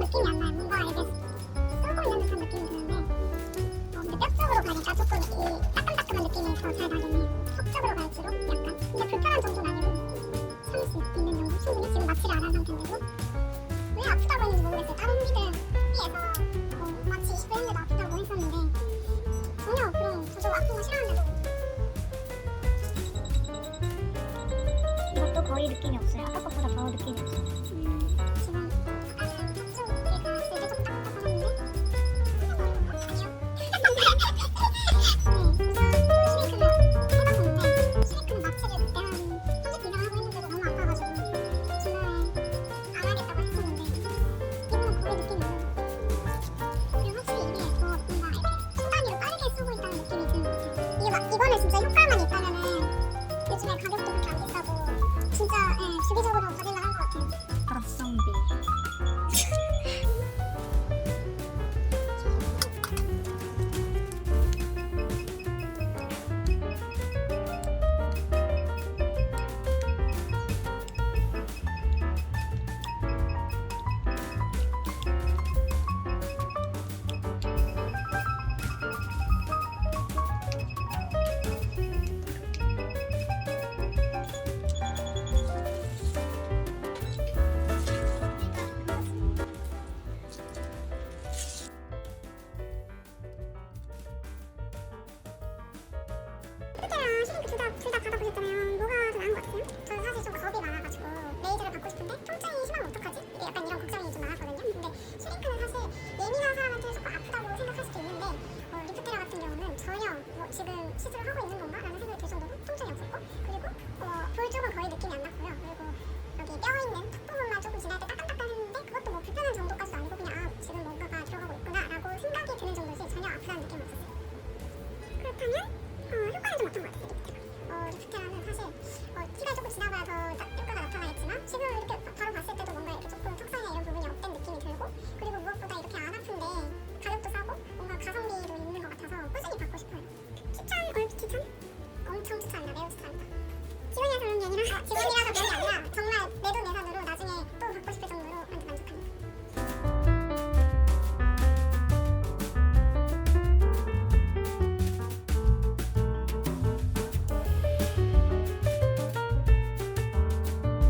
느낌이 안 나요. 뭔가 이게 쓰고 있는 듯한 느낌이 드는데 어, 근데 뼈 쪽으로 가니까 조금 이 따끔따끔한 느낌이 더 잘 나겠네요. 턱 쪽으로 갈수록 약간 근데 불편한 정도는 아니고 참을 수 있는 정도 충분히 지금 마취를 안 한 상태인데도 왜 아프다고 했는지 모르겠어요. 다른 후기들 피해서 뭐 마취 20분 했는데도 아프다고 했었는데 전혀 그런 저도 아픈 거 싫어하는데도 이것도 거의 느낌이 없어요. 아까 것보다 더 느낌이 없어요. 음, 지금 이거는 진짜 효과만 있다면은 요즘에 가격도 그렇게 안 비싸고 진짜 예, 주기적으로 받을만 한것 같아요 가성비. 둘다 받아보셨잖아요. 뭐가 더 나은 것 같으세요? 저는 사실 좀 겁이 많아가지고 레이저를 받고 싶은데 통증이 심하면 어떡하지? 약간 이런 걱정이 좀 많았거든요. 근데 슈링크는 사실 예민한 사람한테 조금 아프다고 생각할 수도 있는데 어, 리프테라 같은 경우는 전혀 뭐 지금 시술을 하고 있는 건가? 라는 생각이 들 정도로 통증이 없었고 그리고 어, 볼 쪽은 거의 느낌이 안 났고요. 그리고 여기 뼈 있는 턱 부분만 조금 지날 때 따끈따끈했는데 그것도 뭐 불편한 정도까지도 아니고 그냥 아 지금 뭔가가 들어가고 있구나 라고 생각이 드는 정도지 전혀 아프다는 느낌이 없었어요. 그렇다면 어, 시간이 조금 지나가서 효과가 나타나겠지만 지금 이렇게